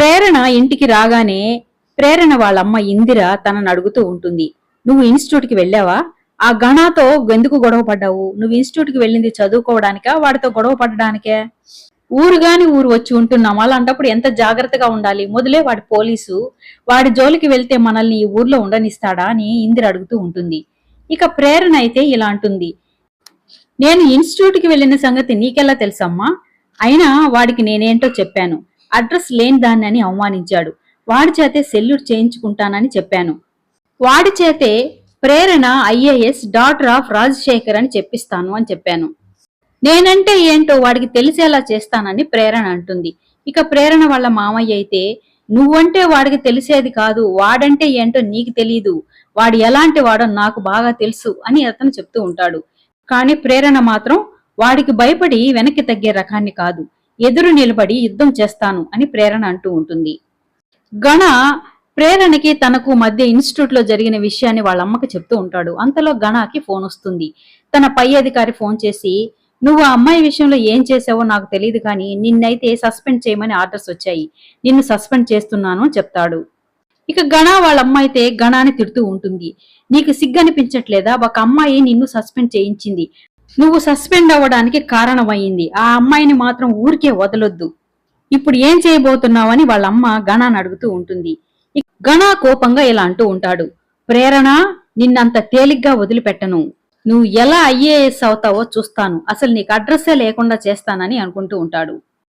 ప్రేరణ ఇంటికి రాగానే ప్రేరణ వాళ్ళమ్మ ఇందిర తనను అడుగుతూ ఉంటుంది. నువ్వు ఇన్స్టిట్యూట్కి వెళ్ళావా? ఆ గణాతో ఎందుకు గొడవ పడ్డావు? నువ్వు ఇన్స్టిట్యూట్కి వెళ్ళింది చదువుకోవడానికా? వాడితో గొడవ పడడానికే? ఊరు గాని ఊరు వచ్చి ఉంటున్నాం అలాంటప్పుడు ఎంత జాగ్రత్తగా ఉండాలి? మొదలే వాడి పోలీసు. వాడి జోలికి వెళ్తే మనల్ని ఈ ఊర్లో ఉండనిస్తాడా? అని ఇందిర అడుగుతూ ఉంటుంది. ఇక ప్రేరణ అయితే ఇలా అంటుంది. నేను ఇన్స్టిట్యూట్కి వెళ్ళిన సంగతి నీకెలా తెలుసమ్మా? అయినా వాడికి నేనేంటో చెప్పాను. అడ్రస్ లేని దాన్ని అని అవమానించాడు. వాడి చేతే సెల్యూట్ చేయించుకుంటానని చెప్పాను. వాడి చేతే Prerana IAS daughter of Rajasekhar అని చెప్పిస్తాను అని చెప్పాను. నేనంటే ఏంటో వాడికి తెలిసేలా చేస్తానని ప్రేరణ అంటుంది. ఇక ప్రేరణ వాళ్ళ మామయ్య అయితే నువ్వంటే వాడికి తెలిసేది కాదు వాడంటే ఏంటో నీకు తెలీదు వాడు ఎలాంటి వాడో నాకు బాగా తెలుసు అని అతను చెప్తూ ఉంటాడు. కానీ ప్రేరణ మాత్రం వాడికి భయపడి వెనక్కి తగ్గే రకాన్ని కాదు. ఎదురు నిలబడి యుద్ధం చేస్తాను అని ప్రేరణ అంటూ ఉంటుంది. గణ ప్రేరణకి తనకు మధ్య ఇన్స్టిట్యూట్లో జరిగిన విషయాన్ని వాళ్ళ అమ్మకి చెప్తూ ఉంటాడు. అంతలో గణకి ఫోన్ వస్తుంది. తన పై అధికారి ఫోన్ చేసి నువ్వు ఆ అమ్మాయి విషయంలో ఏం చేసావో నాకు తెలియదు కానీ నిన్నైతే సస్పెండ్ చేయమని ఆర్డర్స్ వచ్చాయి. నిన్ను సస్పెండ్ చేస్తున్నాను అని చెప్తాడు. ఇక గణ వాళ్ళ అమ్మ అయితే గణాన్ని తిడుతూ ఉంటుంది. నీకు సిగ్గనిపించట్లేదా? ఒక అమ్మాయి నిన్ను సస్పెండ్ చేయించింది. నువ్వు సస్పెండ్ అవ్వడానికి కారణమయ్యింది. ఆ అమ్మాయిని మాత్రం ఊరికే వదలొద్దు. ఇప్పుడు ఏం చేయబోతున్నావని వాళ్ళ అమ్మ గణాన్ని అడుగుతూ ఉంటుంది. ఇక గణ కోపంగా ఇలా అంటూ ఉంటాడు. ప్రేరణ నిన్నంత తేలిగ్గా వదిలిపెట్టను. నువ్వు ఎలా ఐఏఎస్ అవుతావో చూస్తాను. అసలు నీకు అడ్రస్సే లేకుండా చేస్తానని అనుకుంటూ ఉంటాడు.